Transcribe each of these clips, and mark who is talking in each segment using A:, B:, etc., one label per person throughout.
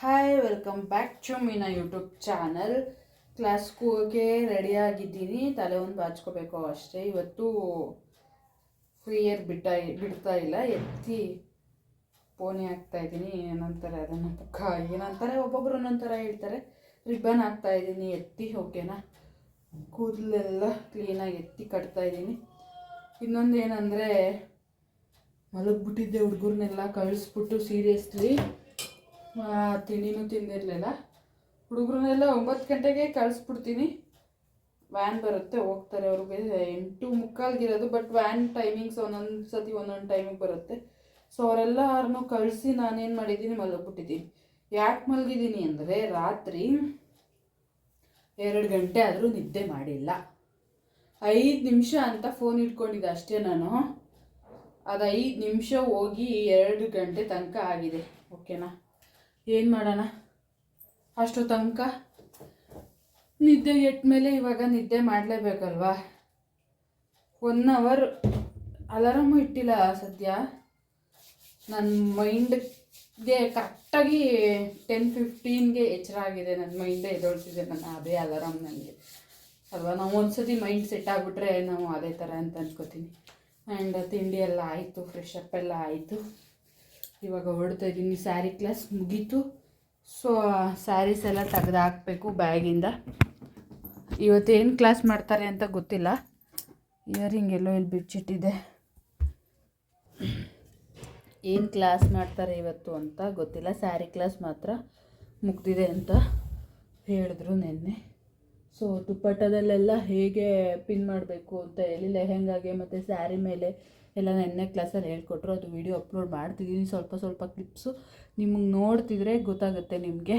A: Hi welcome back to Meena YouTube channel class ಸ್ಕೂಲ್ಗೆ ready ಆಗಿದ್ದೀನಿ. ತಲೆ ಒಂದು ಬಾಚ್ಕೋಬೇಕು ಅಷ್ಟೇ. ಇವತ್ತು ಫ್ರೀ ಇಯರ್ ಬಿಟ್ಟ ಬಿಡ್ತಾ ಇಲ್ಲ. ಎತ್ತಿ ಪೋನಿ ಹಾಕ್ತಾ ಇದ್ದೀನಿ. ಏನಂತಾರೆ ಅದನ್ನು ಪಕ್ಕ, ಏನಂತಾರೆ? ಒಬ್ಬೊಬ್ರು ಒಂದೊಂಥರ ಥರ ಹೇಳ್ತಾರೆ. ರಿಬ್ಬನ್ ಹಾಕ್ತಾ ಇದ್ದೀನಿ. ಎತ್ತಿ ಓಕೆನಾ ಕೂದಲೆಲ್ಲ ಕ್ಲೀನಾಗಿ ಎತ್ತಿ ಕಟ್ತಾ ಇದ್ದೀನಿ. ಇನ್ನೊಂದು ಏನಂದರೆ, ಮಲಗ್ಬಿಟ್ಟಿದ್ದೆ ಹುಡುಗರನ್ನೆಲ್ಲ ಕಳಿಸ್ಬಿಟ್ಟು ಸೀರಿಯಸ್ಲಿ ತಿಂಡಿನೂ ತಿಂದಿರಲಿಲ್ಲ. ಹುಡುಗರನ್ನೆಲ್ಲ ಒಂಬತ್ತು ಗಂಟೆಗೆ ಕಳಿಸ್ಬಿಡ್ತೀನಿ. ವ್ಯಾನ್ ಬರುತ್ತೆ, ಹೋಗ್ತಾರೆ ಅವ್ರಿಗೆ. ಎಂಟು ಮುಕ್ಕಾಲ್ಗಿರೋದು ಬಟ್ ವ್ಯಾನ್ ಟೈಮಿಂಗ್ಸ್ ಒಂದೊಂದು ಸತಿ ಒಂದೊಂದು ಟೈಮಿಗೆ ಬರುತ್ತೆ. ಸೊ ಅವರೆಲ್ಲರನ್ನೂ ಕಳಿಸಿ ನಾನೇನು ಮಾಡಿದ್ದೀನಿ, ಮಲಗಿಬಿಟ್ಟಿದ್ದೀನಿ. ಯಾಕೆ ಮಲಗಿದ್ದೀನಿ ಅಂದರೆ, ರಾತ್ರಿ ಎರಡು ಗಂಟೆ ಆದರೂ ನಿದ್ದೆ ಮಾಡಿಲ್ಲ. ಐದು ನಿಮಿಷ ಅಂತ ಫೋನ್ ಇಟ್ಕೊಂಡಿದ್ದೆ ಅಷ್ಟೇ ನಾನು. ಅದು ಐದು ನಿಮಿಷ ಹೋಗಿ ಎರಡು ಗಂಟೆ ತನಕ ಆಗಿದೆ. ಓಕೆನಾ ಏನು ಮಾಡೋಣ? ಅಷ್ಟು ತನಕ ನಿದ್ದೆ ಮೇಲೆ ಇವಾಗ ನಿದ್ದೆ ಮಾಡಲೇಬೇಕಲ್ವಾ? ಒನ್ ಅವರ್ ಅಲಾರಾಮು ಇಟ್ಟಿಲ್ಲ ಸದ್ಯ. ನನ್ನ ಮೈಂಡ್ಗೆ ಕರೆಕ್ಟಾಗಿ ಟೆನ್ ಫಿಫ್ಟೀನ್ಗೆ ಎಚ್ಚರ ಆಗಿದೆ. ನನ್ನ ಮೈಂಡೇ ಎದೊಳ್ತಿದೆ ನನ್ನ ಅದೇ ಅಲಾರಾಮ್ ನನಗೆ ಅಲ್ವಾ? ನಾವು ಒಂದ್ಸತಿ ಮೈಂಡ್ ಸೆಟ್ ಆಗಿಬಿಟ್ರೆ ನಾವು ಅದೇ ಥರ ಅಂತ ಅಂದ್ಕೋತೀನಿ ಆ್ಯಂಡ್ ತಿಂಡಿ ಎಲ್ಲ ಆಯಿತು ಫ್ರೆಶ್ ಅಪ್ ಎಲ್ಲ ಆಯಿತು. ಇವಾಗ ಹೊರಡ್ತಾ ಇದ್ದೀನಿ. ಸ್ಯಾರಿ ಕ್ಲಾಸ್ ಮುಗೀತು. ಸೊ ಸ್ಯಾರೀಸ್ ಎಲ್ಲ ತೆಗೆದು ಹಾಕಬೇಕು ಬ್ಯಾಗಿಂದ ಇವತ್ತೇನು ಕ್ಲಾಸ್ ಮಾಡ್ತಾರೆ ಅಂತ ಗೊತ್ತಿಲ್ಲ. ಇಯರಿಂಗ್ ಎಲ್ಲೋ ಇಲ್ಲಿ ಬಿಚ್ಚಿಟ್ಟಿದೆ. ಏನು ಕ್ಲಾಸ್ ಮಾಡ್ತಾರೆ ಇವತ್ತು ಅಂತ ಗೊತ್ತಿಲ್ಲ. ಸ್ಯಾರಿ ಕ್ಲಾಸ್ ಮಾತ್ರ ಮುಗ್ದಿದೆ ಅಂತ ಹೇಳಿದ್ರು ನಿನ್ನೆ. ಸೊ ದುಪ್ಪಟ್ಟದಲ್ಲೆಲ್ಲ ಹೇಗೆ ಪಿನ್ ಮಾಡಬೇಕು ಅಂತ ಹೇಳಿ ಲೆಹೆಂಗಾಗೆ ಮತ್ತು ಸ್ಯಾರಿ ಮೇಲೆ ಎಲ್ಲ ನೆನ್ನೆ ಕ್ಲಾಸಲ್ಲಿ ಹೇಳ್ಕೊಟ್ರು, ಅದು ವಿಡಿಯೋ ಅಪ್ಲೋಡ್ ಮಾಡ್ತಿದ್ದೀನಿ ಸ್ವಲ್ಪ ಸ್ವಲ್ಪ ಕ್ಲಿಪ್ಸು ನಿಮಗೆ ನೋಡ್ತಿದ್ರೆ ಗೊತ್ತಾಗುತ್ತೆ ನಿಮಗೆ.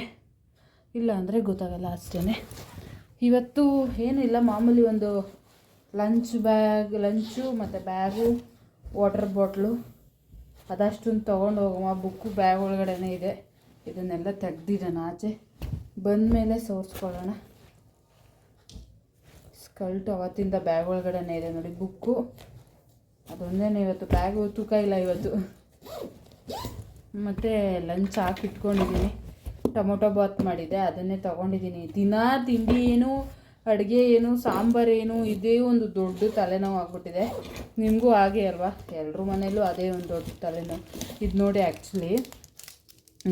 A: ಇಲ್ಲ ಅಂದರೆ ಗೊತ್ತಾಗಲ್ಲ ಅಷ್ಟೇ ಇವತ್ತು ಏನಿಲ್ಲ, ಮಾಮೂಲಿ ಒಂದು ಲಂಚ್ ಬ್ಯಾಗ್ ಲಂಚು ಮತ್ತು ಬ್ಯಾಗು ವಾಟರ್ ಬಾಟ್ಲು ಅದಷ್ಟೊಂದು ತೊಗೊಂಡು ಹೋಗುವ ಬುಕ್ಕು ಬ್ಯಾಗ್ ಒಳಗಡೆನೇ ಇದೆ. ಇದನ್ನೆಲ್ಲ ತೆಗ್ದಿದ್ದಾನೆ ಆಚೆ. ಬಂದಮೇಲೆ ಸೋರಿಸ್ಕೊಳ್ಳೋಣ. ಸ್ಕಲ್ಟು ಅವತ್ತಿಂದ ಬ್ಯಾಗ್ ಒಳಗಡೆನೇ ಇದೆ ನೋಡಿ ಬುಕ್ಕು ಅದೊಂದೇನೆ ಇವತ್ತು ಬ್ಯಾಗು ತೂಕ ಇಲ್ಲ ಇವತ್ತು. ಮತ್ತು ಲಂಚ್ ಹಾಕಿಟ್ಕೊಂಡಿದ್ದೀನಿ ಟೊಮೊಟೊ ಬಾತ್ ಮಾಡಿದ್ದೆ ಅದನ್ನೇ ತೊಗೊಂಡಿದ್ದೀನಿ ದಿನ ತಿಂಡಿ ಏನು, ಅಡುಗೆ ಏನು, ಸಾಂಬಾರು ಏನು, ಇದೇ ಒಂದು ದೊಡ್ಡ ತಲೆನೋವು ಆಗ್ಬಿಟ್ಟಿದೆ. ನಿಮಗೂ ಹಾಗೆ ಅಲ್ವಾ? ಎಲ್ಲರ ಮನೇಲೂ ಅದೇ ಒಂದು ದೊಡ್ಡ ತಲೆನೋವು. ಇದು ನೋಡಿ ಆ್ಯಕ್ಚುಲಿ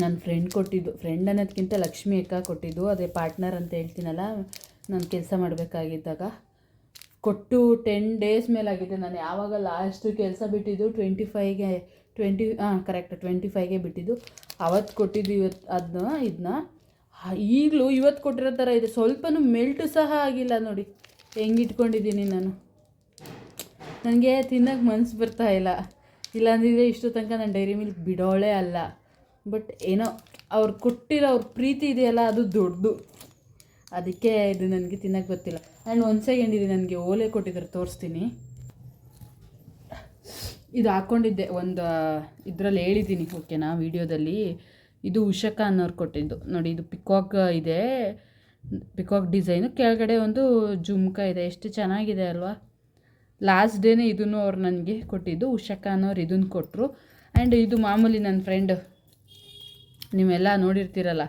A: ನನ್ನ ಫ್ರೆಂಡ್ ಕೊಟ್ಟಿದ್ದು ಫ್ರೆಂಡ್ ಅನ್ನೋದಕ್ಕಿಂತ ಲಕ್ಷ್ಮಿ ಅಕ್ಕ ಕೊಟ್ಟಿದ್ದು. ಅದೇ ಪಾರ್ಟ್ನರ್ ಅಂತ ಹೇಳ್ತೀನಲ್ಲ, ನಾನು ಕೆಲಸ ಮಾಡಬೇಕಾಗಿದ್ದಾಗ. ಕೊಟ್ಟು ಟೆನ್ ಡೇಸ್ ಮೇಲಾಗಿದೆ ನಾನು ಯಾವಾಗ ಲಾಸ್ಟ್ ಕೆಲಸ ಬಿಟ್ಟಿದ್ದು ಟ್ವೆಂಟಿ ಫೈವ್ಗೆ ಟ್ವೆಂಟಿ ಹಾಂ ಕರೆಕ್ಟ್ ಟ್ವೆಂಟಿ ಫೈವ್ಗೆ ಬಿಟ್ಟಿದ್ದು. ಅವತ್ತು ಕೊಟ್ಟಿದ್ದು ಇವತ್ತು ಅದನ್ನ ಇದನ್ನ ಈಗಲೂ ಇವತ್ತು ಕೊಟ್ಟಿರೋ ಥರ ಇದೆ. ಸ್ವಲ್ಪನೂ ಮೆಲ್ಟು ಸಹ ಆಗಿಲ್ಲ ನೋಡಿ. ಹೆಂಗೆ ಇಟ್ಕೊಂಡಿದ್ದೀನಿ ನಾನು. ನನಗೆ ತಿನ್ನೋಕ್ಕೆ ಮನ್ಸು ಬರ್ತಾ ಇಲ್ಲ. ಇಲ್ಲಾಂದಿದ್ರೆ ಇಷ್ಟು ತನಕ ನಾನು ಡೈರಿ ಮಿಲ್ಕ್ ಬಿಡೋಳೇ ಅಲ್ಲ. ಬಟ್ ಏನೋ ಅವ್ರು ಕೊಟ್ಟಿರೋ ಅವ್ರ ಪ್ರೀತಿ ಇದೆಯಲ್ಲ, ಅದು ದೊಡ್ಡದು. ಅದಕ್ಕೆ ಇದು ನನಗೆ ತಿನ್ನೋಕ್ಕೆ ಗೊತ್ತಿಲ್ಲ. ಆ್ಯಂಡ್ ಒಂದು ಸೆಕೆಂಡ್ ಇದೆ ನನಗೆ ಓಲೆ ಕೊಟ್ಟಿದ್ದಾರೆ ತೋರಿಸ್ತೀನಿ. ಇದು ಹಾಕ್ಕೊಂಡಿದ್ದೆ ಒಂದು ಇದರಲ್ಲಿ ಹೇಳಿದ್ದೀನಿ ಓಕೆನಾ ವೀಡಿಯೋದಲ್ಲಿ. ಇದು ಉಷಕ ಅನ್ನೋರು ಕೊಟ್ಟಿದ್ದು. ನೋಡಿ, ಇದು ಪಿಕಾಕ್ ಇದೆ. ಪಿಕಾಕ್ ಡಿಸೈನು ಕೆಳಗಡೆ ಒಂದು ಜುಮ್ಕ ಇದೆ. ಎಷ್ಟು ಚೆನ್ನಾಗಿದೆ ಅಲ್ವಾ? ಲಾಸ್ಟ್ ಡೇನೇ ಇದನ್ನು ಅವ್ರು ನನಗೆ ಕೊಟ್ಟಿದ್ದು. ಉಷಕ ಅನ್ನೋರು ಇದನ್ನು ಕೊಟ್ಟರು ಆ್ಯಂಡ್ ಇದು ಮಾಮೂಲಿ ನನ್ನ ಫ್ರೆಂಡ್ ನೀವೆಲ್ಲ ನೋಡಿರ್ತೀರಲ್ಲ,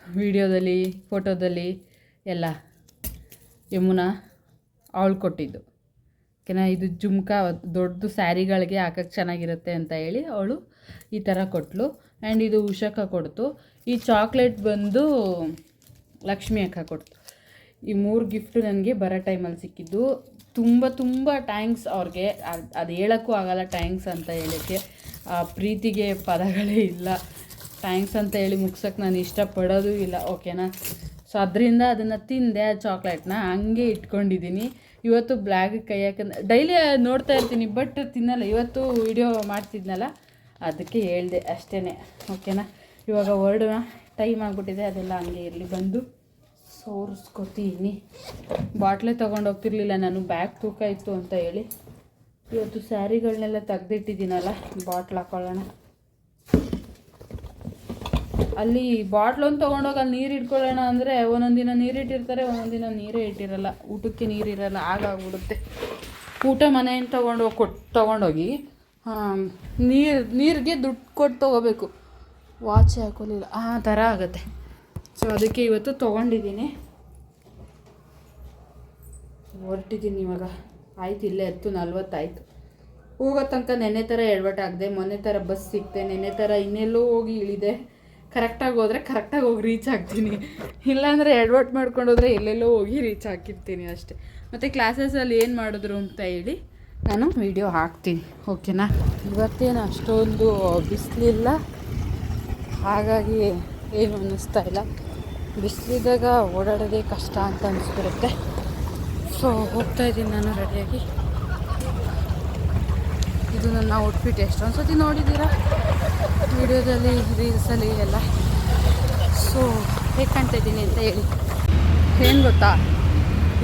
A: ವಿಡಿಯೋದಲ್ಲಿ ಫೋಟೋದಲ್ಲಿ ಎಲ್ಲ. ಯಮುನಾ ಅವಳು ಕೊಟ್ಟಿದ್ದು. ಓಕೆನಾ? ಇದು ಜುಮ್ಕ ದೊಡ್ಡದು ಸ್ಯಾರಿಗಳಿಗೆ ಹಾಕಕ್ಕೆ ಚೆನ್ನಾಗಿರುತ್ತೆ ಅಂತ ಹೇಳಿ ಅವಳು ಈ ಥರ ಕೊಟ್ಟಳು ಆ್ಯಂಡ್ ಇದು ಉಷಾಕ ಕೊಡ್ತು. ಈ ಚಾಕ್ಲೇಟ್ ಬಂದು ಲಕ್ಷ್ಮಿ ಅಕ್ಕ ಕೊಡ್ತು. ಈ ಮೂರು ಗಿಫ್ಟ್ ನನಗೆ ಬರೋ ಟೈಮಲ್ಲಿ ಸಿಕ್ಕಿದ್ದು. ತುಂಬ ತುಂಬ ಟ್ಯಾಂಕ್ಸ್ ಅವ್ರಿಗೆ. ಅದು ಅದು ಹೇಳೋಕ್ಕೂ ಆಗಲ್ಲ ಟ್ಯಾಂಕ್ಸ್ ಅಂತ ಹೇಳೋಕ್ಕೆ. ಆ ಪ್ರೀತಿಗೆ ಪದಗಳೇ ಇಲ್ಲ. ಥ್ಯಾಂಕ್ಸ್ ಅಂತ ಹೇಳಿ ಮುಗ್ಸೋಕ್ಕೆ ನಾನು ಇಷ್ಟಪಡೋದು ಇಲ್ಲ. ಓಕೆನಾ? ಸೊ ಅದರಿಂದ ಅದನ್ನು ತಿಂದೆ ಆ ಚಾಕ್ಲೇಟ್ನ, ಹಂಗೆ ಇಟ್ಕೊಂಡಿದ್ದೀನಿ ಇವತ್ತು ಬ್ಲ್ಯಾಗ್ ಕೈ ಯಾಕಂದ್ರೆ ಡೈಲಿ ನೋಡ್ತಾ ಇರ್ತೀನಿ, ಬಟ್ ತಿನ್ನಲ್ಲ. ಇವತ್ತು ವಿಡಿಯೋ ಮಾಡ್ತಿದ್ನಲ್ಲ, ಅದಕ್ಕೆ ಹೇಳಿದೆ ಅಷ್ಟೇ ಓಕೆನಾ? ಇವಾಗ ಹೊರಡೋಣ ಟೈಮ್ ಆಗಿಬಿಟ್ಟಿದೆ, ಅದೆಲ್ಲ ಹಂಗೆ ಇರಲಿ ಬಂದು ಸೋರಿಸ್ಕೊತೀನಿ. ಬಾಟ್ಲೆ ತೊಗೊಂಡು ಹೋಗ್ತಿರ್ಲಿಲ್ಲ ನಾನು, ಬ್ಯಾಗ್ ತೂಕ ಇತ್ತು ಅಂತ ಹೇಳಿ. ಇವತ್ತು ಸ್ಯಾರಿಗಳನ್ನೆಲ್ಲ ತೆಗ್ದಿಟ್ಟಿದ್ದೀನಲ್ಲ, ಬಾಟ್ಲ್ ಹಾಕೊಳ್ಳೋಣ. ಅಲ್ಲಿ ಬಾಟ್ಲೊಂದು ತೊಗೊಂಡೋಗಿ ಅಲ್ಲಿ ನೀರು ಇಟ್ಕೊಳ್ಳೋಣ ಅಂದರೆ ಒಂದೊಂದು ದಿನ ನೀರು ಇಟ್ಟಿರ್ತಾರೆ, ಒಂದೊಂದು ದಿನ ನೀರೇ ಇಟ್ಟಿರಲ್ಲ. ಊಟಕ್ಕೆ ನೀರಿರಲ್ಲ ಆಗಾಗ್ಬಿಡುತ್ತೆ ಊಟ ಮನೆಯಿಂದ ತೊಗೊಂಡೋಗಿ ಕೊಟ್ಟು ತೊಗೊಂಡೋಗಿ ನೀರು, ನೀರಿಗೆ ದುಡ್ಡು ಕೊಟ್ಟು ತೊಗೋಬೇಕು. ವಾಚ್ ಹಾಕೊಳ್ಳಿಲ್ಲ ಆ ಥರ ಆಗುತ್ತೆ. ಸೊ ಅದಕ್ಕೆ ಇವತ್ತು ತೊಗೊಂಡಿದ್ದೀನಿ. ಹೊರಟಿದ್ದೀನಿ ಇವಾಗ. ಆಯ್ತು, ಇಲ್ಲೇ ಹತ್ತು ನಲ್ವತ್ತಾಯ್ತು. ಹೋಗೋ ತನಕ ನೆನ್ನೆ ಥರ ಎಡವಟ್ಟಾಗದೆ ಮೊನ್ನೆ ಥರ ಬಸ್ ಸಿಕ್ತೆ, ನೆನ್ನೆ ಥರ ಇನ್ನೆಲ್ಲೋ ಹೋಗಿ ಇಳಿದೆ. ಕರೆಕ್ಟಾಗಿ ಹೋದರೆ ಕರೆಕ್ಟಾಗಿ ಹೋಗಿ ರೀಚ್ ಆಗ್ತೀನಿ. ಇಲ್ಲಾಂದರೆ ಎಡ್ವರ್ಟ್ ಮಾಡ್ಕೊಂಡು ಹೋದರೆ ಎಲ್ಲೆಲ್ಲೋ ಹೋಗಿ ರೀಚ್ ಹಾಕಿರ್ತೀನಿ ಅಷ್ಟೇ. ಮತ್ತು ಕ್ಲಾಸಸಲ್ಲಿ ಏನು ಮಾಡಿದ್ರು ಅಂತ ಹೇಳಿ ನಾನು ವಿಡಿಯೋ ಹಾಕ್ತೀನಿ ಓಕೆನಾ ಇವತ್ತೇನು ಅಷ್ಟೊಂದು ಬಿಸಿಲಿಲ್ಲ. ಹಾಗಾಗಿ ಏನು ಅನ್ನಿಸ್ತಾ ಇಲ್ಲ. ಬಿಸಿಲಿದ್ದಾಗ ಓಡಾಡೋದೇ ಕಷ್ಟ ಅಂತ ಅನಿಸ್ಬಿಡುತ್ತೆ. ಸೊ ಹೋಗ್ತಾ ಇದ್ದೀನಿ ನಾನು ರೆಡಿಯಾಗಿ ಇದು ನನ್ನ ಔಟ್ಫಿಟ್ ಎಷ್ಟೊಂದು ಸತಿ ನೋಡಿದ್ದೀರಾ? ವಿಡಿಯೋದಲ್ಲಿ ರೀಲ್ಸಲ್ಲಿ ಎಲ್ಲ. ಸೊ ಹೇಗೆ ಕಾಣ್ತಾ ಇದ್ದೀನಿ ಅಂತ ಹೇಳಿ. ಏನು ಗೊತ್ತಾ?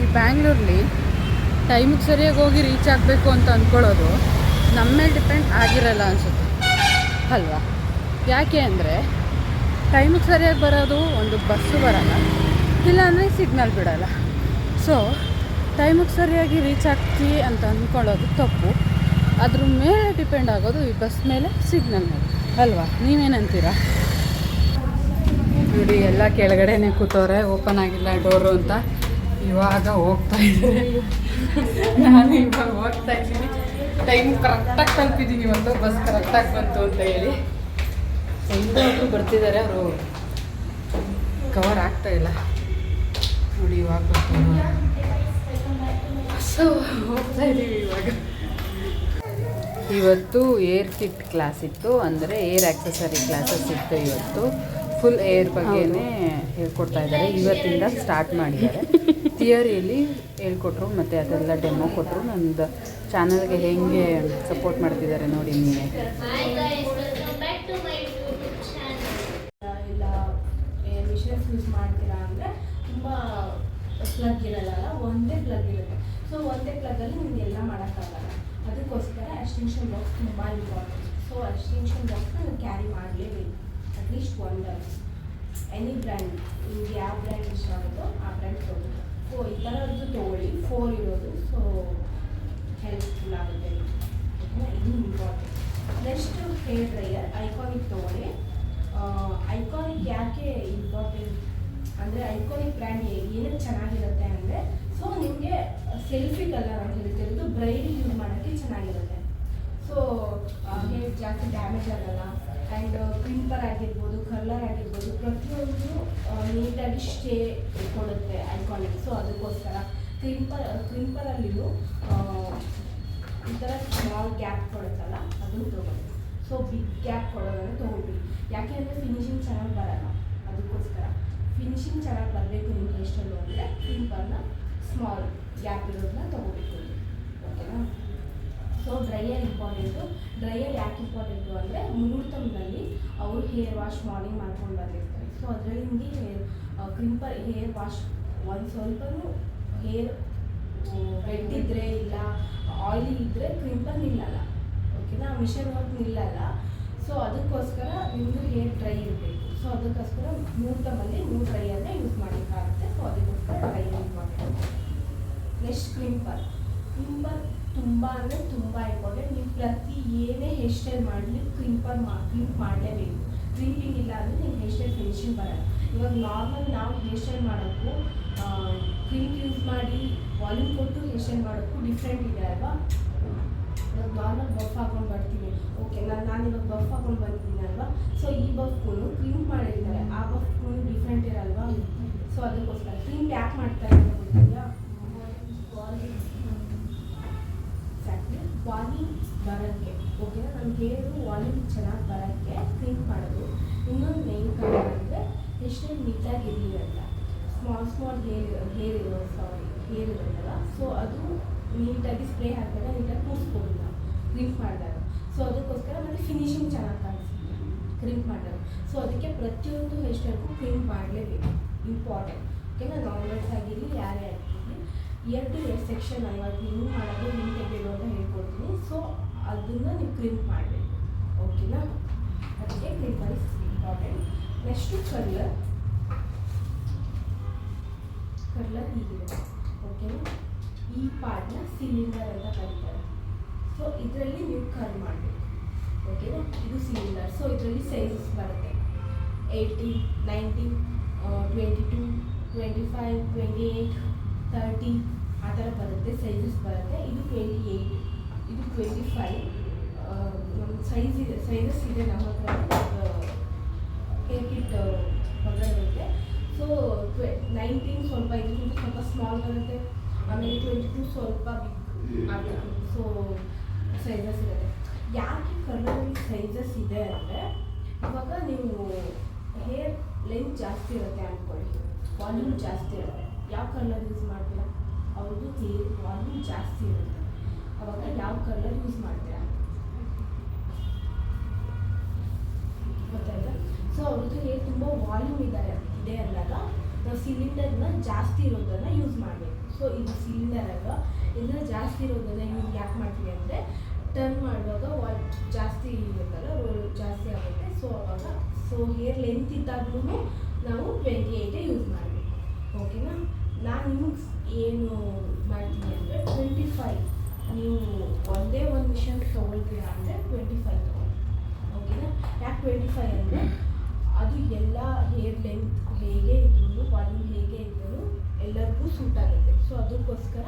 A: ಈ ಬ್ಯಾಂಗ್ಳೂರಲ್ಲಿ ಟೈಮಿಗೆ ಸರಿಯಾಗಿ ಹೋಗಿ ರೀಚ್ ಆಗಬೇಕು ಅಂತ ಅಂದ್ಕೊಳ್ಳೋದು ನಮ್ಮ ಮೇಲೆ ಡಿಪೆಂಡ್ ಆಗಿರಲ್ಲ ಅನಿಸುತ್ತೆ. ಅಲ್ವಾ? ಯಾಕೆ ಅಂದರೆ ಟೈಮಿಗೆ ಸರಿಯಾಗಿ ಬರೋದು ಒಂದು ಬಸ್ಸು ಬರಲ್ಲ, ಇಲ್ಲಾಂದರೆ ಸಿಗ್ನಲ್ ಬಿಡಲ್ಲ. ಸೊ ಟೈಮಿಗೆ ಸರಿಯಾಗಿ ರೀಚ್ ಆಗ್ತೀವಿ ಅಂತ ಅಂದ್ಕೊಳ್ಳೋದು ತಪ್ಪು. ಅದ್ರ ಮೇಲೆ ಡಿಪೆಂಡ್ ಆಗೋದು ಈ ಬಸ್ ಮೇಲೆ ಸಿಗ್ನಲ್ ಮೇಲೆ. ಅಲ್ವಾ? ನೀವೇನಂತೀರಾ? ನೋಡಿ, ಎಲ್ಲ ಕೆಳಗಡೆನೆ ಕೂತವ್ರೆ. ಓಪನ್ ಆಗಿಲ್ಲ ಡೋರು ಅಂತ. ಇವಾಗ ಹೋಗ್ತಾ ಇದ್ದಾರೆ. ನಾನು ಇವಾಗ ಹೋಗ್ತಾ ಇದ್ದೀನಿ. ಟೈಮ್ ಕರೆಕ್ಟಾಗಿ ತಲುಪಿದ್ದೀನಿ ಇವತ್ತು. ಬಸ್ ಕರೆಕ್ಟಾಗಿ ಬಂತು ಅಂತ ಹೇಳಿ. ಎಲ್ಲರೂ ಬರ್ತಿದ್ದಾರೆ ಅವರು. ಕವರ್ ಆಗ್ತಾ ಇಲ್ಲ. ನೋಡಿ, ಇವಾಗ ಬರ್ತೀನಿ ಸೊ ಹೋಗ್ತಾ ಇದ್ದೀವಿ ಇವಾಗ. ಇವತ್ತು ಏರ್ ಕಿಟ್ ಕ್ಲಾಸ್ ಇತ್ತು, ಅಂದರೆ ಏರ್ ಆಕ್ಸೆಸರಿ ಕ್ಲಾಸಸ್ ಇತ್ತು ಇವತ್ತು. ಫುಲ್ ಏರ್ ಬಗ್ಗೆನೇ ಹೇಳ್ಕೊಡ್ತಾ ಇದ್ದಾರೆ. ಇವತ್ತಿಂದ ಸ್ಟಾರ್ಟ್ ಮಾಡಿದ್ದಾರೆ. ಥಿಯರಿಯಲ್ಲಿ ಹೇಳ್ಕೊಟ್ರು, ಮತ್ತು ಅದೆಲ್ಲ ಡೆಮೋ ಕೊಟ್ಟರು ನಂದು ಚಾನಲ್ಗೆ ಹೇಗೆ ಸಪೋರ್ಟ್ ಮಾಡ್ತಿದ್ದಾರೆ ನೋಡಿ ನೀವು.
B: ಇಲ್ಲ ಯೂಸ್ ಮಾಡ್ತೀರಾ ಅಂದರೆ ತುಂಬ ಪ್ಲಗ್ ಇರಲ್ಲ ಒಂದೇ ಪ್ಲಗ್ ಇರುತ್ತೆ. ಸೊ ಒಂದೇ ಪ್ಲಗಲ್ಲಿ ನಿಮ್ಗೆ ಎಲ್ಲ ಮಾಡೋಕ್ಕಾಗಲ್ಲ. ಅದಕ್ಕೋಸ್ಕರ ಎಕ್ಸ್ಟೆನ್ಷನ್ ಬಾಕ್ಸ್ ತುಂಬ ಇಂಪಾರ್ಟೆಂಟ್ ಸೊ ಎಕ್ಸ್ಟೆನ್ಷನ್ ಬಾಕ್ಸ್ನ ನೀವು ಕ್ಯಾರಿ ಮಾಡಲೇಬೇಕು. ಅಟ್ಲೀಸ್ಟ್ ಒನ್ ಎನಿ ಬ್ರ್ಯಾಂಡ್ ನಿಮಗೆ ಯಾವ ಬ್ರ್ಯಾಂಡ್ ಇಷ್ಟ ಆಗುತ್ತೋ ಆ ಬ್ರ್ಯಾಂಡ್ ತೊಗೊಳ್ಳಿ. ಸೊ ಈ ಥರದ್ದು ತೊಗೊಳ್ಳಿ. ಫೋರ್ ಇರೋದು. ಸೊ ಹೆಲ್ಪ್ಫುಲ್ ಆಗುತ್ತೆ. ಇದು important next hair dryer iconic ತೊಗೊಳ್ಳಿ. ಐಕಾನಿಕ್ ಯಾಕೆ ಇಂಪಾರ್ಟೆಂಟ್ ಅಂದರೆ ಐಕಾನಿಕ್ ಬ್ರ್ಯಾಂಡ್ ಏನಕ್ಕೆ ಚೆನ್ನಾಗಿರುತ್ತೆ ಅಂದರೆ ಸೊ ನಿಮಗೆ ಸೆಲ್ಫಿಗಲ್ಲ ನಾನು ಹೇಳ್ತಿರೋದು ಬ್ರೈಡ್ ಯೂಸ್ ಮಾಡೋಕ್ಕೆ ಚೆನ್ನಾಗಿರುತ್ತೆ. ಸೊ ಹೇರ್ ಜಾಸ್ತಿ ಡ್ಯಾಮೇಜ್ ಆಗಲ್ಲ. ಆ್ಯಂಡ್ ಕ್ರಿಂಪರ್ ಆಗಿರ್ಬೋದು ಕಲರ್ ಆಗಿರ್ಬೋದು, ಪ್ರತಿಯೊಂದು ನೀಟಾಗಿ ಸ್ಟೇ ಕೊಡುತ್ತೆ ಐಕಾನಿಕ್ ಸೊ ಅದಕ್ಕೋಸ್ಕರ ಕ್ರಿಂಪರ್ ಕ್ರಿಂಪರಲ್ಲಿಯೂ ಈ ಥರ ಸ್ಮಾಲ್ ಗ್ಯಾಪ್ ಕೊಡುತ್ತಲ್ಲ, ಅದನ್ನು ತೊಗೊಳ್ಳಿ. ಸೊ ಬಿಗ್ ಗ್ಯಾಪ್ ಕೊಡೋದನ್ನು ತೊಗೊಳ್ಳಿ. ಯಾಕೆ ಅಂದರೆ ಫಿನಿಶಿಂಗ್ ಚೆನ್ನಾಗಿ ಬರಲ್ಲ. ಅದಕ್ಕೋಸ್ಕರ. ಫಿನಿಶಿಂಗ್ ಚೆನ್ನಾಗಿ ಬರಬೇಕು ನಿಮ್ಮ ಹೇರ್ಸ್ಟೈಲು ಅಂದರೆ ಕ್ರಿಂಪರ್ನ ಸ್ಮಾಲ್ ಗ್ಯಾಪ್ ಇರೋದನ್ನ ತೊಗೋಬೇಕು ಓಕೆನಾ ಸೊ ಡ್ರೈಯರ್ ಇಂಪಾರ್ಟೆಂಟು ಡ್ರೈಯರ್ ಯಾಕೆ ಇಂಪಾರ್ಟೆಂಟು ಅಂದರೆ ಮುಹೂರ್ತದಲ್ಲಿ ಅವರು ಹೇರ್ ವಾಶ್ ಮಾರ್ನಿಂಗ್ ಮಾಡ್ಕೊಂಡು ಬಂದಿರ್ತಾರೆ. ಸೊ ಅದರಲ್ಲಿ ನಿಮಗೆ ಹೇರ್ ಕ್ರಿಂಪರ್ ಹೇರ್ ವಾಶ್ ಒಂದು ಸ್ವಲ್ಪನೂ ಹೇರ್ ರೆಡ್ ಇದ್ದರೆ ಇಲ್ಲ ಆಯಿಲಿ ಇದ್ದರೆ ಕ್ರಿಂಪರ್ ನಿಲ್ಲಲ್ಲ. ಓಕೆನಾ ಮಿಷನ್ ವರ್ಕ್ ನಿಲ್ಲಲ್ಲ. ಸೊ ಅದಕ್ಕೋಸ್ಕರ ನಿಮ್ಮದು ಹೇರ್ ಡ್ರೈ ಇರಬೇಕು. ಸೊ ಅದಕ್ಕೋಸ್ಕರ ಮುಹೂರ್ತಮಲ್ಲಿ ನೀವು ಡ್ರೈಯನ್ನೇ ಯೂಸ್ ಮಾಡಬೇಕಾಗುತ್ತೆ ಸೊ ಅದಕ್ಕೋಸ್ಕರ dry use important next crimper? Crimper ತುಂಬ ಅಂದರೆ ತುಂಬ ಇಂಪಾರ್ಟೆಂಟ್ ನೀವು ಪ್ರತಿ ಏನೇ ಹೇರ್ ಸ್ಟೈಲ್ ಮಾಡಲಿ ಕ್ಲಿಂಪರ್ ಮಾ, ಕ್ಲಿಂಪ್ ಮಾಡಲೇಬೇಕು. ಕ್ರಿಂಪಿಂಗ್ ಇಲ್ಲ ಅಂದರೆ ನಿಮ್ಮ ಹೇರ್ ಸ್ಟೈಲ್ ಫಿನಿಶಿಂಗ್ ಬರಲ್ಲ. ಇವಾಗ ನಾರ್ಮಲ್ ನಾವು ಹೇರ್ ಸ್ಟೈಲ್ ಮಾಡೋಕ್ಕೂ ಕ್ರಿಂಪ್ ಯೂಸ್ ಮಾಡಿ ವಾಲ್ಯೂಮ್ ಕೊಟ್ಟು ಹೇರ್ ಸ್ಟೈಲ್ ಮಾಡೋಕ್ಕೂ ಡಿಫ್ರೆಂಟ್ ಇದೆ ಅಲ್ವಾ? ಇವಾಗ ನಾರ್ಮಲ್ ಬಫ್ ಹಾಕೊಂಡು ಬರ್ತೀನಿ. ಓಕೆ ನಾನು ನಾನು ಇವಾಗ ಬಫ್ ಹಾಕೊಂಡು ಬಂದಿದ್ದೀನಿ ಅಲ್ವಾ? ಸೊ ಈ ಬಫ್ಗೂ ಕ್ಲಿಂಪ್ ಮಾಡಿರ್ತಾರೆ. ಆ ಬಫ್ಗೂ ಡಿಫ್ರೆಂಟ್ ಇರಲ್ವಾ? ಸೊ ಅದಕ್ಕೋಸ್ಕರ. ಕ್ಲಿಂಪ್ ಯಾಕೆ ಮಾಡ್ತಾರೆ ಅಂತ ಗೊತ್ತಿದೆಯಾ ಎಕ್ಸಾಕ್ಟ್ಲಿ ವಾಲ್ಯೂಮ್ ಬರೋಕ್ಕೆ ಓಕೆನಾ ನಮ್ಮ ಹೇರು ವಾಲ್ಯೂಮ್ ಚೆನ್ನಾಗಿ ಬರೋಕ್ಕೆ ಕ್ಲೀನ್ ಮಾಡೋದು. ಇನ್ನೊಂದು ಮೇನ್ ಕಾರಣ ಅಂದರೆ ಎಷ್ಟೇ ನೀಟಾಗಿ ಇರಲಿ ಅಂತ. ಸ್ಮಾಲ್ ಸ್ಮಾಲ್ ಹೇರ್ ಹೇರ್ ಇರೋ ಸಾರಿ ಹೇರ್ ಇರುತ್ತಲ್ಲ ಸೊ ಅದು ನೀಟಾಗಿ ಸ್ಪ್ರೇ ಹಾಕಿದಾಗ ನೀಟಾಗಿ ಕೂರಿಸ್ಬೋದು ನಾವು ಕ್ರೀಮ್ ಮಾಡಿದಾಗ. ಸೊ ಅದಕ್ಕೋಸ್ಕರ ಮತ್ತು ಫಿನಿಶಿಂಗ್ ಚೆನ್ನಾಗಿ ಕಾಣಿಸುತ್ತೆ. ಕ್ರೀಮ್ ಮಾಡಿದಾಗ. ಸೊ ಅದಕ್ಕೆ ಪ್ರತಿಯೊಂದು ಹೇರ್ ಸ್ಟೈಲ್ಗೂ ಕ್ರೀಮ್ ಮಾಡಲೇಬೇಕು. ಇಂಪಾರ್ಟೆಂಟ್ ಓಕೆನಾ ನಾರ್ಮಲ್ಸ್ ಆಗಿರಲಿ ಯಾರೇ ಆಗಿರಲಿ ಇಯರ್ ಎರಡು ಸೆಕ್ಷನ್ ಇವಾಗ ನೀವು ಮಾಡೋದು ಹಿಂಗೆ ತೆಗೆಯೋದು ಅಂತ ಹೇಳ್ಕೊಡ್ತೀನಿ. ಸೊ ಅದನ್ನು ನೀವು ಕ್ರಿಂಪ್ ಮಾಡಬೇಕು. ಓಕೆನಾ ಅದಕ್ಕೆ crimp is important next curler curler ಹೀಗಿದೆ. ಓಕೆನಾ ಈ ಪಾರ್ಟ್ನ ಸಿಲಿಂಡರ್ ಅಂತ ಕರೀತಾರೆ. ಸೊ ಇದರಲ್ಲಿ ನೀವು ಕರ್ಲ್ ಮಾಡಬೇಕು. ಓಕೆನಾ ಇದು ಸಿಲಿಂಡರ್ ಸೊ ಇದರಲ್ಲಿ ಸೈಜಸ್ ಬರುತ್ತೆ. Eighteen nineteen twenty two twenty five twenty eight thirty ಆ ಥರ ಬರುತ್ತೆ ಸೈಜಸ್ ಬರುತ್ತೆ. ಇದು ಟ್ವೆಂಟಿ ಏಯ್ಟ್ ಇದು ಟ್ವೆಂಟಿ ಫೈವ್ ನಮ್ಮ ಸೈಜ್ ಇದೆ ಸೈಜಸ್ ಇದೆ ನಮ್ಮ ಹತ್ರ ಹೇರ್ ಕಿಟ್ ಬರುತ್ತೆ ಸೊ ಟ್ವೆ ನೈನ್ಟೀನ್ ಸ್ವಲ್ಪ ಇದಕ್ಕಿಂತ ಸ್ವಲ್ಪ ಸ್ಮಾಲ್ ಬರುತ್ತೆ. ಆಮೇಲೆ ಟ್ವೆಂಟಿ ಟು ಸ್ವಲ್ಪ ಬಿಗ್ ಆಗುತ್ತೆ. ಸೊ ಸೈಜಸ್ ಇರುತ್ತೆ. ಯಾಕೆ ಕಲರ್ ಸೈಜಸ್ ಇದೆ ಅಂದರೆ, ಇವಾಗ ನೀವು ಹೇರ್ ಲೆಂತ್ ಜಾಸ್ತಿ ಇರುತ್ತೆ ಅಂದ್ಕೊಳ್ಳಿ ವಾಲ್ಯೂಮ್ ಜಾಸ್ತಿ ಇರುತ್ತೆ. ಯಾವ ಕಲರ್ ಯೂಸ್ ಮಾಡ್ತೀರಾ? ಅವ್ರದ್ದು ಹೇರ್ ವಾಲ್ಯೂಮ್ ಜಾಸ್ತಿ ಇರುತ್ತೆ. ಅವಾಗ ಯಾವ ಕಲರ್ ಯೂಸ್ ಮಾಡ್ತೀರಾ? ಗೊತ್ತಾಯ್ತಾ? ಸೊ ಅವ್ರದ್ದು ಹೇರ್ ತುಂಬ ವಾಲ್ಯೂಮ್ ಇದ್ದಾರೆ ಇದೆ ಅಂದಾಗ ನಾವು ಸಿಲಿಂಡರ್ನ ಜಾಸ್ತಿ ಇರೋದನ್ನ ಯೂಸ್ ಮಾಡಬೇಕು. ಸೊ ಇದು ಸಿಲಿಂಡರ್ ಆಗ ಇದನ್ನ ಜಾಸ್ತಿ ಇರೋದನ್ನ ಯೂಸ್ ಯಾಕೆ ಮಾಡ್ತೀವಿ ಅಂದರೆ ಟರ್ನ್ ಮಾಡುವಾಗ ವಾಲ್ ಜಾಸ್ತಿ ಇರುತ್ತಲ್ಲ ರೋಲ್ ಜಾಸ್ತಿ ಆಗುತ್ತೆ. ಸೊ ಅವಾಗ ಸೊ ಹೇರ್ ಲೆಂತ್ ಇದ್ದಾಗ್ಲೂ ನಾವು ಟ್ವೆಂಟಿ ಏಯ್ಟೇ ಯೂಸ್ ಮಾಡಬೇಕು. ಓಕೆನಾ ನಾನು ನಿಮಗೆ ಏನು ಮಾಡ್ತೀನಿ ಅಂದರೆ ಟ್ವೆಂಟಿ ಫೈವ್ ನೀವು ಒಂದೇ ಒಂದು ಮಿಷನ್ ತೊಗೊಳ್ತೀರಾ ಅಂದರೆ ಟ್ವೆಂಟಿ ಫೈವ್ ತೊಗೊಳ್ಳಿ ಓಕೆನಾ ಯಾಕೆ ಟ್ವೆಂಟಿ ಫೈವ್ ಅಂದರೆ ಅದು ಎಲ್ಲ ಹೇರ್ ಲೆಂತ್ ಹೇಗೆ ಇದ್ರೂ ವಾಲ್ಯೂಮ್ ಹೇಗೆ ಇದ್ರೂ ಎಲ್ಲರಿಗೂ ಸೂಟ್ ಆಗುತ್ತೆ. ಸೊ ಅದಕ್ಕೋಸ್ಕರ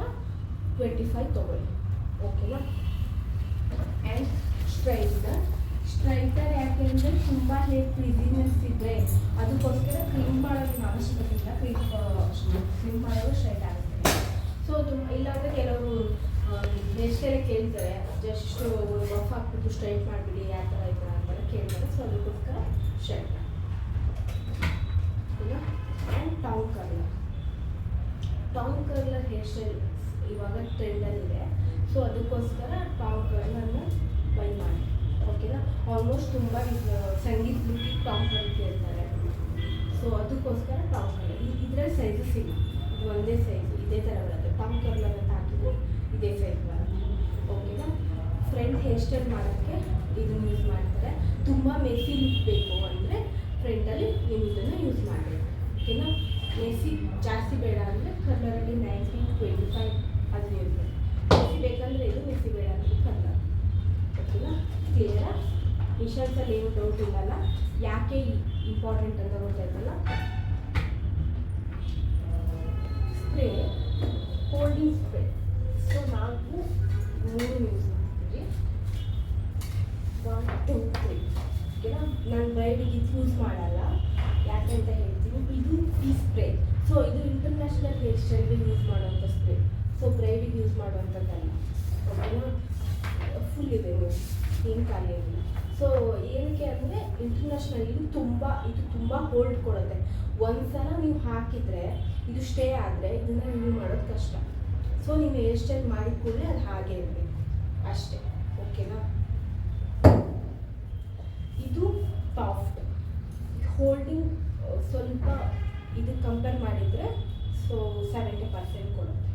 B: ಟ್ವೆಂಟಿ ಫೈವ್ ತೊಗೊಳ್ಳಿ ಓಕೆನಾ ಆ್ಯಂಡ್ ಸ್ಟ್ರೈಟ್ನರ್ ಸ್ಟ್ರೈಟರ್ ಯಾಕೆ ಅಂದರೆ ತುಂಬ ಹೇರ್ ಫ್ರೀಸಿನೆಸ್ ಇದ್ದರೆ ಅದಕ್ಕೋಸ್ಕರ ಕ್ಲೀನ್ ಮಾಡೋದು ಅವಶ್ಯಕತೆ ಇಲ್ಲ ಕ್ಲೀನ್ ಕ್ಲೀನ್ ಮಾಡೋದು ಸ್ಟ್ರೈಟ್ ಆಗುತ್ತೆ. ಸೊ ತುಂಬ ಇಲ್ಲಾಂದರೆ ಕೆಲವರು ಸ್ಟೈಲ್ ಕೇಳ್ತಾರೆ, ಜಸ್ಟ್ ರಫ್ ಹಾಕ್ಬಿಟ್ಟು ಸ್ಟ್ರೈಟ್ ಮಾಡಿಬಿಡಿ, ಯಾವ ಥರ ಈ ಥರ ಅಂತೆಲ್ಲ ಕೇಳ್ತಾರೆ. ಸೊ ಅದಕ್ಕೋಸ್ಕರ straight and tong curler tong curler hair style ಇವಾಗ ಟ್ರೆಂಡಲ್ಲಿದೆ ಸೊ ಅದಕ್ಕೋಸ್ಕರ ಟಾಂಗ್ ಕರ್ಲರ್ನ ಬೈ ಮಾಡಿ. ಓಕೆನಾ? ಆಲ್ಮೋಸ್ಟ್ ತುಂಬ ಸಂಗೀತ ಲುಕ್ಕಿಗೆ ಟಾಪ್ ಕೇಳ್ತಾರೆ. ಸೊ ಅದಕ್ಕೋಸ್ಕರ ಟಾಪ್ ಕರ್ಲರ್ ಇದರಲ್ಲಿ ಸೈಜಸ್ ಇಲ್ಲ. ಇದು ಒಂದೇ ಸೈಜು ಇದೇ ಥರ ಬರುತ್ತೆ ಟಾಪ್ ಕರ್ಲರ್ ಅಂತ ಹಾಕಿದ್ರೆ ಇದೇ ಸೈಜ್ ಬರುತ್ತೆ. ಓಕೆನಾ? ಫ್ರಂಟ್ ಹೇರ್ ಸ್ಟೈಲ್ ಮಾಡೋಕ್ಕೆ ಇದನ್ನು ಯೂಸ್ ಮಾಡ್ತಾರೆ. ತುಂಬ ಮೆಸಿ ಲುಕ್ ಬೇಕು ಅಂದರೆ ಫ್ರೆಂಟಲ್ಲಿ ನೀವು ಇದನ್ನು ಯೂಸ್ ಮಾಡಬೇಕು. ಓಕೆನಾ? ಮೆಸಿ ಜಾಸ್ತಿ ಬೇಡ ಅಂದರೆ ಕಲರಲ್ಲಿ ನೈಂಟಿ ಟ್ವೆಂಟಿ ಫೈವ್ ಅದು ಯೂಸ್ ಮಾಡಿ ಮೆಸಿ ಬೇಕಂದರೆ ಇದು ಮೆಸಿ ಬೇಡ ಅಂದರೆ ಕಲರ್ ಓಕೆನಾ? ಕ್ಲಿಯರಾ ಇನ್ಶರ್ಟ್ಸಲ್ಲಿ ಏನು ಡೌಟ್ ಇಲ್ಲಲ್ಲ? ಯಾಕೆ ಇಂಪಾರ್ಟೆಂಟ್ ಅಂತ ಗೊತ್ತಾಯ್ತಲ್ಲ ಸ್ಪ್ರೇ ಹೋಲ್ಡಿಂಗ್ ಸ್ಪ್ರೇ ಸೊ ನಾವು ಮೂರು ಯೂಸ್ ಮಾಡ್ತೀವಿ. ಒನ್ ಟೂ ತ್ರೀ ನಾನು ಬ್ರೈಡಿಗೆ ಇದು ಯೂಸ್ ಮಾಡಲ್ಲ. ಯಾಕೆ ಅಂತ ಹೇಳ್ತೀನಿ. ಇದು ಈ ಸ್ಪ್ರೇ ಸೊ ಇದು ಇಂಟರ್ನ್ಯಾಷನಲ್ ಹೇರ್ ಯೂಸ್ ಮಾಡುವಂಥ ಸ್ಪ್ರೇ ಸೊ ಬ್ರೈಡಿಗೆ ಯೂಸ್ ಮಾಡುವಂಥದ್ದಲ್ಲ ಓಕೆನಾ? ಫುಲ್ ಇದೆ ನೋಡಿ. ಏನು ಖಾಲಿ ಆಗಿಲ್ಲ ಸೊ ಏನಕ್ಕೆ ಅಂದರೆ ಇಂಟರ್ನ್ಯಾಷನಲ್ ಇದು ತುಂಬ ಇದು ತುಂಬ ಹೋಲ್ಡ್ ಕೊಡುತ್ತೆ. ಒಂದು ಸಲ ನೀವು ಹಾಕಿದರೆ, ಇದು ಸ್ಟೇ ಆದರೆ ಇದನ್ನು ನೀವು ಮಾಡೋದು ಕಷ್ಟ. ಸೊ ನೀವು ಹೇರ್ ಸ್ಟೈಲ್ ಮಾಡಿದ ಕೂಡಲೇ ಅದು ಹಾಗೆ ಇರಬೇಕು. ಅಷ್ಟೇ. ಓಕೆನಾ ಇದು ಸಾಫ್ಟ್ ಹೋಲ್ಡಿಂಗ್ ಸ್ವಲ್ಪ ಇದು ಕಂಪೇರ್ ಮಾಡಿದರೆ ಸೊ ಸೆವೆಂಟಿ ಪರ್ಸೆಂಟ್ ಕೊಡುತ್ತೆ.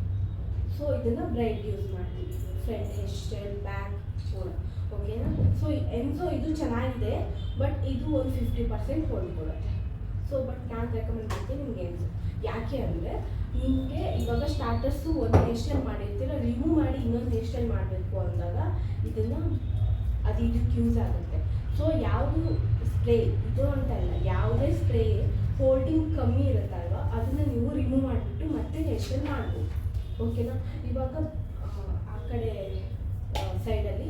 B: ಸೊ ಇದನ್ನು ಬ್ರೈಡ್ ಯೂಸ್ ಮಾಡ್ತೀವಿ. ಫ್ರಂಟ್ ಹೇರ್ ಸ್ಟೈಲ್ ಬ್ಯಾಕ್ ಕೂಡ ಓಕೆನಾ ಸೊ ಎನ್ಸೋ ಇದು ಚೆನ್ನಾಗಿದೆ ಬಟ್ ಇದು ಒಂದು ಫಿಫ್ಟಿ ಪರ್ಸೆಂಟ್ ಕೊಡುತ್ತೆ ಸೊ ಬಟ್ ನಾನು ರೆಕಮೆಂಡ್ ಮಾಡ್ತೀನಿ ನಿಮಗೆ ಎನ್ಸೋ ಯಾಕೆ ಅಂದರೆ ನಿಮಗೆ ಇವಾಗ ಸ್ಟಾರ್ಟರ್ಸು ಒಂದು ನೇಷನ್ ಮಾಡಿರ್ತೀರ ರಿಮೂವ್ ಮಾಡಿ ಇನ್ನೊಂದು ಹೇರ್ ಮಾಡಬೇಕು ಅಂದಾಗ ಇದನ್ನು ಅದು ಇದಕ್ಕೆ ಯೂಸ್ ಆಗುತ್ತೆ. ಸೊ ಯಾವುದು ಸ್ಪ್ರೇ ಇದು ಅಂತ ಇಲ್ಲ ಯಾವುದೇ ಸ್ಪ್ರೇ ಹೋಲ್ಡಿಂಗ್ ಕಮ್ಮಿ ಇರುತ್ತಲ್ವ ಅದನ್ನು ನೀವು ರಿಮೂವ್ ಮಾಡಿಬಿಟ್ಟು ಮತ್ತೆ ಸ್ಟೈಲ್ ಮಾಡ್ಬೋದು. ಓಕೆನಾ ಇವಾಗ ಆ, ಕಡೆ ಸೈಡಲ್ಲಿ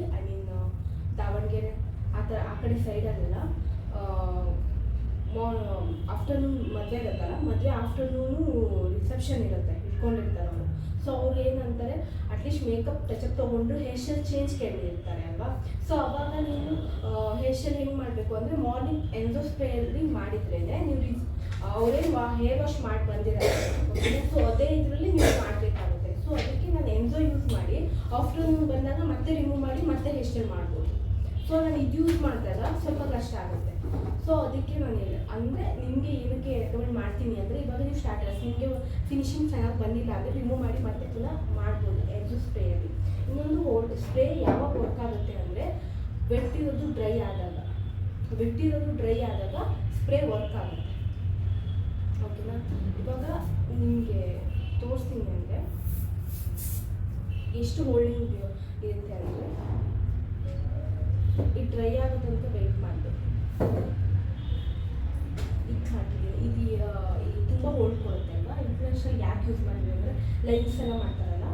B: ದಾವಣಗೆರೆ, ಆ ಥರ ಆ ಕಡೆ ಸೈಡಲ್ಲೆಲ್ಲ ಮಾರ್ ಆಫ್ಟರ್ನೂನ್ ಮದುವೆ ಇರುತ್ತಲ್ಲ, ಮದುವೆ ಆಫ್ಟರ್ನೂನು ರಿಸೆಪ್ಷನ್ ಇರುತ್ತೆ ಇಟ್ಕೊಂಡಿರ್ತಾರೆ ಅವರು. ಸೊ ಅವ್ರು ಏನಂತಾರೆ at least makeup touch up ತೊಗೊಂಡು ಹೇರ್ ಸ್ಟೈಲ್ ಚೇಂಜ್ ಕೇಳಿರ್ತಾರೆ ಅಲ್ವಾ? ಸೊ ಅವಾಗ ನೀವು ಹೇರ್ ಸ್ಟೈಲ್ ಹೆಂಗೆ ಮಾಡಬೇಕು ಅಂದರೆ ಮಾರ್ನಿಂಗ್ ಎನ್ಸೋ ಸ್ಪ್ರೇಯಲ್ಲಿ ಮಾಡಿದ್ರೇ ನೀವು ರಿಸ್ ಅವರೇ ವಾ ಹೇರ್ ವಾಶ್ ಮಾಡಿ ಬಂದಿರಲ್ಲ. ಸೊ ಅದೇ ಇದರಲ್ಲಿ ನೀವು ಮಾಡಬೇಕಾಗುತ್ತೆ. ಸೊ ಅದಕ್ಕೆ ನಾನು ಎನ್ಸೋ ಯೂಸ್ ಮಾಡಿ ಆಫ್ಟರ್ನೂನ್ ಬಂದಾಗ ಮತ್ತೆ ರಿಮೂವ್ ಮಾಡಿ ಮತ್ತೆ ಹೇರ್ ಸ್ಟೈಲ್ ಮಾಡ್ಬೋದು. ಸೊ ನಾನು ಇದು ಯೂಸ್ ಮಾಡಿದಾಗ ಸ್ವಲ್ಪ ಕಷ್ಟ ಆಗುತ್ತೆ. ಸೊ ಅದಕ್ಕೆ ನಾನು ಅಂದರೆ ನಿಮಗೆ ಏನಕ್ಕೆ ರೆಕಮೆಂಡ್ ಮಾಡ್ತೀನಿ ಅಂದರೆ ಇವಾಗ ನೀವು ಸ್ಟಾರ್ಟರ್ಸ್ ನಿಮಗೆ ಫಿನಿಶಿಂಗ್ ಚೆನ್ನಾಗಿ ಬಂದಿಲ್ಲ ಅಂದರೆ ರಿಮೂವ್ ಮಾಡಿ ಮತ್ತೆ ಪುನಃ ಮಾಡ್ಬೋದು ಎನ್ಸೋ ಸ್ಪ್ರೇಯಲ್ಲಿ ಇನ್ನೊಂದು ಓಲ್ಡ್ ಸ್ಪ್ರೇ ಯಾವಾಗ ವರ್ಕ್ ಆಗುತ್ತೆ ಅಂದರೆ ಬೆಟ್ಟಿರೋದು ಡ್ರೈ ಆದಾಗ. ಬೆಟ್ಟಿರೋದು ಡ್ರೈ ಆದಾಗ ಸ್ಪ್ರೇ ವರ್ಕ್ ಆಗುತ್ತೆ. ಓಕೆನಾ ಇವಾಗ ನಿಮಗೆ ತೋರಿಸ್ತೀನಿ ಅಂದರೆ, ಎಷ್ಟು ಹೋಲ್ಡಿಂಗ್ ಇರುತ್ತೆ ಅಂದರೆ ಇದು ಡ್ರೈ ಆಗೋ ತನಕ ವೆಯ್ಟ್ ಮಾಡಬೇಕು ಇದು ಹಾಕಿದ್ದೀನಿ ಇದು ತುಂಬ ಹೋಲ್ಡ್ ಅಲ್ವಾ? ಇನ್ಫ್ಲೂಯೆನ್ಸಲ್ಲಿ ಯಾಕೆ ಯೂಸ್ ಮಾಡಿದ್ವಿ ಅಂದರೆ ಲೈನ್ಸ್ ಎಲ್ಲ ಮಾಡ್ತಾರಲ್ಲ?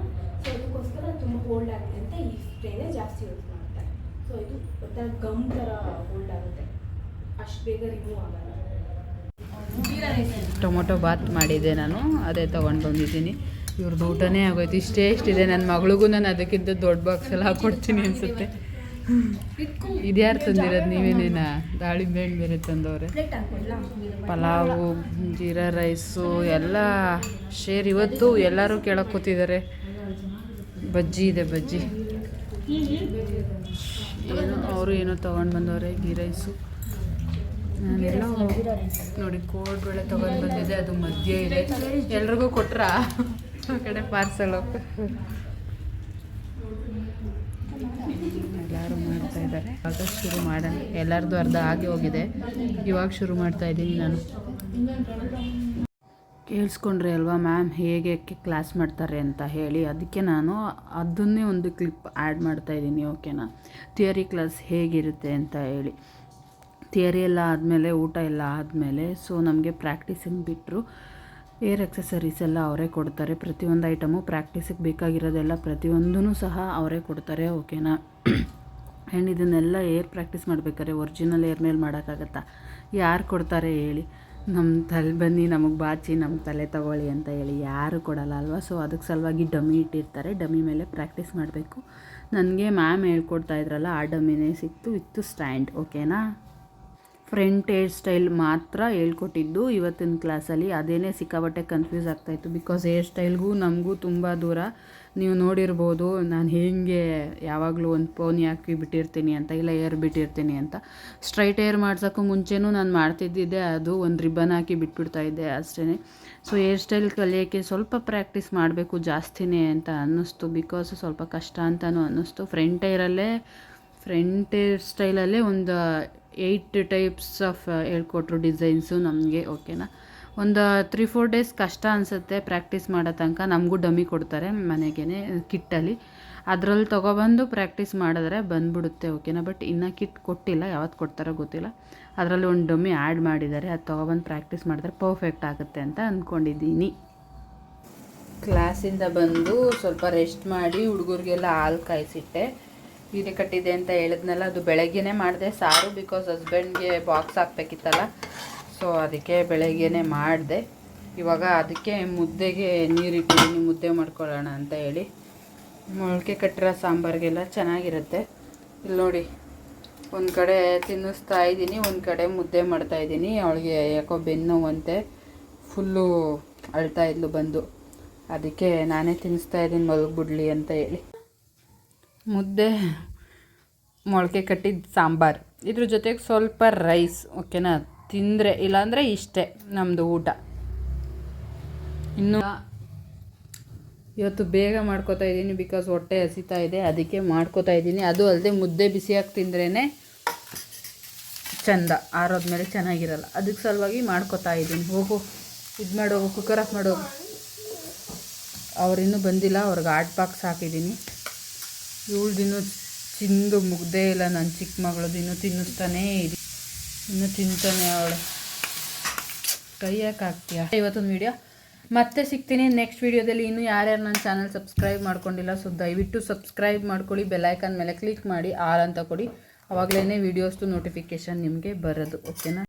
B: ಸೊ ಅದಕ್ಕೋಸ್ಕರ ತುಂಬ ಹೋಲ್ಡ್ ಆಗಿದೆ ಅಂತ ಈ ಸ್ಪ್ರೇನೇ ಜಾಸ್ತಿ ಯೂಸ್ ಮಾಡ್ತಾರೆ. ಸೊ ಇದು ಒಂಥರ ಗಮ್ ಥರ ಹೋಲ್ಡ್ ಆಗುತ್ತೆ. ಅಷ್ಟು ಬೇಗ ರಿಮೂವ್ ಆಗಲ್ಲ.
A: ಟೊಮೊಟೊ ಬಾತ್ ಮಾಡಿದ್ದೆ ನಾನು. ಅದೇ ತೊಗೊಂಡು ಬಂದಿದ್ದೀನಿ. ಇವ್ರದ್ದು ಊಟನೇ ಆಗೋಯ್ತು. ಇಷ್ಟೇ ಇಷ್ಟಿದೆ. ನನ್ನ ಮಗಳಿಗೂ ನಾನು ಅದಕ್ಕಿಂತ ದೊಡ್ಡ ಬಾಕ್ಸ್ ಎಲ್ಲ ಹಾಕ್ಕೊಡ್ತೀನಿ ಅನಿಸುತ್ತೆ. ಇದ್ಯಾರು ತಂದಿರೋದು ನೀವೇನೇನ? ದಾಳಿಂಬೆ ಹಣ್ಣು ಬೇರೆ ತಂದವ್ರೆ? ಪಲಾವು ಜೀರಾ ರೈಸು ಎಲ್ಲ ಶೇರ್ ಇವತ್ತು ಎಲ್ಲರೂ ಕೇಳಕ್ಕೆ ಕೂತಿದ್ದಾರೆ. ಬಜ್ಜಿ ಇದೆ ಬಜ್ಜಿ. ಏನು ಅವರು ಏನೋ ತೊಗೊಂಡು ಬಂದವ್ರೆ ಗೀ ರೈಸು. ನಾನೆಲ್ಲ ನೋಡಿ ಕೋಡ್ಬೇಳೆ ತೊಗೊಂಡು ಬಂದಿದೆ ಅದು ಮಧ್ಯೆ ಇದೆ. ಎಲ್ರಿಗೂ ಕೊಟ್ರಾ? ಆ ಕಡೆ ಪಾರ್ಸಲು ಎಲ್ಲರೂ ಮಾಡ್ತಾ ಇದ್ದಾರೆ ಆಗ ಶುರು ಮಾಡೋಣ. ಎಲ್ಲರದ್ದು ಅರ್ಧ ಆಗಿ ಹೋಗಿದೆ. ಇವಾಗ ಶುರು ಮಾಡ್ತಾ ಇದ್ದೀನಿ ನಾನು. ಕೇಳಿಸ್ಕೊಂಡ್ರೆ ಅಲ್ವಾ ಮ್ಯಾಮ್? ಹೇಗೆ ಕ್ಲಾಸ್ ಮಾಡ್ತಾರೆ ಅಂತ ಹೇಳಿ. ಅದಕ್ಕೆ ನಾನು ಅದನ್ನೇ ಒಂದು ಕ್ಲಿಪ್ ಆ್ಯಡ್ ಮಾಡ್ತಾ ಇದ್ದೀನಿ, ಓಕೆನಾ? ಥಿಯರಿ ಕ್ಲಾಸ್ ಹೇಗಿರುತ್ತೆ ಅಂತ ಹೇಳಿ. ಥಿಯರಿ ಎಲ್ಲ ಆದಮೇಲೆ, ಊಟ ಎಲ್ಲ ಆದಮೇಲೆ, ಸೊ ನಮಗೆ ಪ್ರಾಕ್ಟೀಸಿಂಗ್ ಬಿಟ್ಟರು ಏರ್ ಎಕ್ಸಸರೀಸ್ ಎಲ್ಲ ಅವರೇ ಕೊಡ್ತಾರೆ. ಪ್ರತಿಯೊಂದು ಐಟಮು ಪ್ರಾಕ್ಟೀಸಿಗೆ ಬೇಕಾಗಿರೋದೆಲ್ಲ ಪ್ರತಿಯೊಂದೂ ಸಹ ಅವರೇ ಕೊಡ್ತಾರೆ, ಓಕೆನಾ? ಆ್ಯಂಡ್ ಇದನ್ನೆಲ್ಲ ಏರ್ ಪ್ರಾಕ್ಟೀಸ್ ಮಾಡ್ಬೇಕಾದ್ರೆ ಒರಿಜಿನಲ್ ಏರ್ ಮೇಲೆ ಮಾಡೋಕ್ಕಾಗತ್ತಾ? ಯಾರು ಕೊಡ್ತಾರೆ ಹೇಳಿ. ನಮ್ಮ ತಲೆ ಬನ್ನಿ, ನಮಗೆ ಬಾಚಿ ನಮ್ಮ ತಲೆ ತಗೊಳ್ಳಿ ಅಂತ ಹೇಳಿ ಯಾರು ಕೊಡಲ್ಲ ಅಲ್ವಾ? ಸೊ ಅದಕ್ಕೆ ಸಲುವಾಗಿ ಡಮ್ಮಿ ಇಟ್ಟಿರ್ತಾರೆ. ಡಮ್ಮಿ ಮೇಲೆ ಪ್ರಾಕ್ಟೀಸ್ ಮಾಡಬೇಕು. ನನಗೆ ಮ್ಯಾಮ್ ಹೇಳ್ಕೊಡ್ತಾ ಇದ್ರಲ್ಲ, ಆ ಡಮ್ಮಿನೇ ಸಿಕ್ತು, ಇತ್ತು ಸ್ಟ್ಯಾಂಡ್. ಓಕೆನಾ ಫ್ರಂಟ್ ಹೇರ್ ಸ್ಟೈಲ್ ಮಾತ್ರ ಹೇಳ್ಕೊಟ್ಟಿದ್ದು ಇವತ್ತಿನ ಕ್ಲಾಸಲ್ಲಿ. ಅದೇನೇ ಸಿಕ್ಕಾಬಟ್ಟೆ ಕನ್ಫ್ಯೂಸ್ ಆಗ್ತಾಯಿತ್ತು ಬಿಕಾಸ್ ಹೇರ್ ಸ್ಟೈಲ್ಗೂ ನಮಗೂ ತುಂಬ ದೂರ. ನೀವು ನೋಡಿರ್ಬೋದು, ನಾನು ಹೇಗೆ ಯಾವಾಗಲೂ ಒಂದು ಪೋನಿ ಹಾಕಿ ಬಿಟ್ಟಿರ್ತೀನಿ ಅಂತ, ಇಲ್ಲ ಏರ್ ಬಿಟ್ಟಿರ್ತೀನಿ ಅಂತ. ಸ್ಟ್ರೈಟ್ ಏರ್ ಮಾಡ್ಸೋಕ್ಕೂ ಮುಂಚೆನೂ ನಾನು ಮಾಡ್ತಿದ್ದಿದ್ದೆ. ಅದು ಒಂದು ರಿಬ್ಬನ್ ಹಾಕಿ ಬಿಟ್ಬಿಡ್ತಾ ಇದ್ದೆ ಅಷ್ಟೇ ಸೊ ಹೇರ್ ಸ್ಟೈಲ್ ಕಲಿಯೋಕ್ಕೆ ಸ್ವಲ್ಪ ಪ್ರಾಕ್ಟೀಸ್ ಮಾಡಬೇಕು ಜಾಸ್ತಿನೇ ಅಂತ ಅನ್ನಿಸ್ತು. ಬಿಕಾಸ್ ಸ್ವಲ್ಪ ಕಷ್ಟ ಅಂತಲೂ ಅನ್ನಿಸ್ತು. ಫ್ರಂಟ್ ಏರಲ್ಲೇ ಫ್ರಂಟ್ ಏರ್ ಸ್ಟೈಲಲ್ಲೇ ಒಂದು ಏಯ್ಟ್ ಟೈಪ್ಸ್ ಆಫ್ ಹೇಳ್ಕೊಟ್ರು ಡಿಸೈನ್ಸು ನಮಗೆ ಓಕೆನಾ ಒಂದು ತ್ರೀ ಫೋರ್ ಡೇಸ್ ಕಷ್ಟ ಅನಿಸುತ್ತೆ ಪ್ರಾಕ್ಟೀಸ್ ಮಾಡೋ ತನಕ. ನಮಗೂ ಡಮ್ಮಿ ಕೊಡ್ತಾರೆ ಮನೆಗೇ ಕಿಟ್ಟಲ್ಲಿ. ಅದರಲ್ಲಿ ತೊಗೊಬಂದು ಪ್ರಾಕ್ಟೀಸ್ ಮಾಡಿದ್ರೆ ಬಂದುಬಿಡುತ್ತೆ ಓಕೆನಾ ಬಟ್ ಇನ್ನು ಕಿಟ್ ಕೊಟ್ಟಿಲ್ಲ ಯಾವತ್ತು ಕೊಡ್ತಾರೋ ಗೊತ್ತಿಲ್ಲ. ಅದರಲ್ಲಿ ಒಂದು ಡಮ್ಮಿ ಆ್ಯಡ್ ಮಾಡಿದ್ದಾರೆ ಅದು ತೊಗೊಬಂದು ಪ್ರಾಕ್ಟೀಸ್ ಮಾಡಿದ್ರೆ ಪರ್ಫೆಕ್ಟ್ ಆಗುತ್ತೆ ಅಂತ ಅಂದ್ಕೊಂಡಿದ್ದೀನಿ ಕ್ಲಾಸಿಂದ ಬಂದು ಸ್ವಲ್ಪ ರೆಸ್ಟ್ ಮಾಡಿ ಹುಡುಗರಿಗೆಲ್ಲ ಹಾಲು ಕಾಯಿಸಿಟ್ಟೆ. ಬೀರೆ ಕಟ್ಟಿದೆ ಅಂತ ಹೇಳಿದ್ನಲ್ಲ, ಅದು ಬೆಳಗ್ಗೆನೇ ಮಾಡಿದೆ. ಸಾರು ಬಿಕಾಸ್ ಹಸ್ಬೆಂಡ್ಗೆ ಬಾಕ್ಸ್ ಹಾಕ್ಬೇಕಿತ್ತಲ್ಲ ಸೊ ಅದಕ್ಕೆ ಬೆಳಗ್ಗೆನೇ ಮಾಡಿದೆ. ಇವಾಗ ಅದಕ್ಕೆ ಮುದ್ದೆಗೆ ನೀರಿಟ್ಟಿದ್ದೀನಿ ಮುದ್ದೆ ಮಾಡ್ಕೊಳ್ಳೋಣ ಅಂತ ಹೇಳಿ. ಮೊಳಕೆ ಕಟ್ಟಿರೋ ಸಾಂಬಾರಿಗೆಲ್ಲ ಚೆನ್ನಾಗಿರುತ್ತೆ. ಇಲ್ಲಿ ನೋಡಿ, ಒಂದು ಕಡೆ ತಿನ್ನಿಸ್ತಾ ಇದ್ದೀನಿ, ಒಂದು ಕಡೆ ಮುದ್ದೆ ಮಾಡ್ತಾಯಿದ್ದೀನಿ ಅವಳಿಗೆ ಯಾಕೋ ಬೆನ್ನೋವಂತೆ ಫುಲ್ಲು ಅಳ್ತಾ ಇದ್ಲು ಬಂದು. ಅದಕ್ಕೆ ನಾನೇ ತಿನ್ನಿಸ್ತಾ ಇದ್ದೀನಿ, ಮಲಗಿಬಿಡ್ಲಿ ಅಂತ ಹೇಳಿ. ಮುದ್ದೆ, ಮೊಳಕೆ ಕಟ್ಟಿದ ಸಾಂಬಾರು. ಇದ್ರ ಜೊತೆಗೆ ಸ್ವಲ್ಪ ರೈಸ್ ಓಕೆನಾ ತಿಂದರೆ, ಇಲ್ಲಾಂದರೆ ಇಷ್ಟೇ ನಮ್ಮದು ಊಟ. ಇನ್ನು ಇವತ್ತು ಬೇಗ ಮಾಡ್ಕೋತಾ ಇದ್ದೀನಿ ಬಿಕಾಸ್ ಹೊಟ್ಟೆ ಹಸಿತಾ ಇದೆ, ಅದಕ್ಕೆ ಮಾಡ್ಕೋತಾ ಇದ್ದೀನಿ. ಅದು ಅಲ್ಲದೆ ಮುದ್ದೆ ಬಿಸಿಯಾಗಿ ತಿಂದ್ರೇ ಚಂದ ಆರೋದ್ಮೇಲೆ ಚೆನ್ನಾಗಿರಲ್ಲ. ಅದಕ್ಕೆ ಸಲುವಾಗಿ ಮಾಡ್ಕೋತಾ ಇದ್ದೀನಿ. ಹೋಗು ಇದು ಮಾಡೋಗು ಕುಕ್ಕರ್ ಆಫ್ ಮಾಡೋಗು ಅವ್ರಿನ್ನೂ ಬಂದಿಲ್ಲ, ಅವ್ರಿಗೆ ಆಟ್ ಬಾಕ್ಸ್ ಹಾಕಿದ್ದೀನಿ. ಇವಳ್ದಿನ್ನೂ ತಿಂದು ಮುಗ್ದೇ ಇಲ್ಲ. ನನ್ನ ಚಿಕ್ಕ ಮಗಳದ್ದು ಇನ್ನೂ ತಿನ್ನಿಸ್ತಾನೇ ಇದೆ. ಇನ್ನೂ ತಿಂತಾನೆ ಅವಳು. ಕೈ ಯಾಕೆ ಹಾಕ್ತೀಯ? ಇವತ್ತೊಂದು ವಿಡಿಯೋ ಮತ್ತೆ ಸಿಗ್ತೀನಿ ನೆಕ್ಸ್ಟ್ ವೀಡಿಯೋದಲ್ಲಿ ಇನ್ನೂ ಯಾರ್ಯಾರು ನನ್ನ ಚಾನಲ್ ಸಬ್ಸ್ಕ್ರೈಬ್ ಮಾಡ್ಕೊಂಡಿಲ್ಲ ಸೊ ದಯವಿಟ್ಟು ಸಬ್ಸ್ಕ್ರೈಬ್ ಮಾಡ್ಕೊಳ್ಳಿ. ಬೆಲ್ಲೈಕನ್ ಮೇಲೆ ಕ್ಲಿಕ್ ಮಾಡಿ, ಆಲ್ ಅಂತ ಕೊಡಿ. ಅವಾಗಲೇ ವೀಡಿಯೋಸ್ದು ನೋಟಿಫಿಕೇಷನ್ ನಿಮಗೆ ಬರೋದು. ಓಕೆನಾ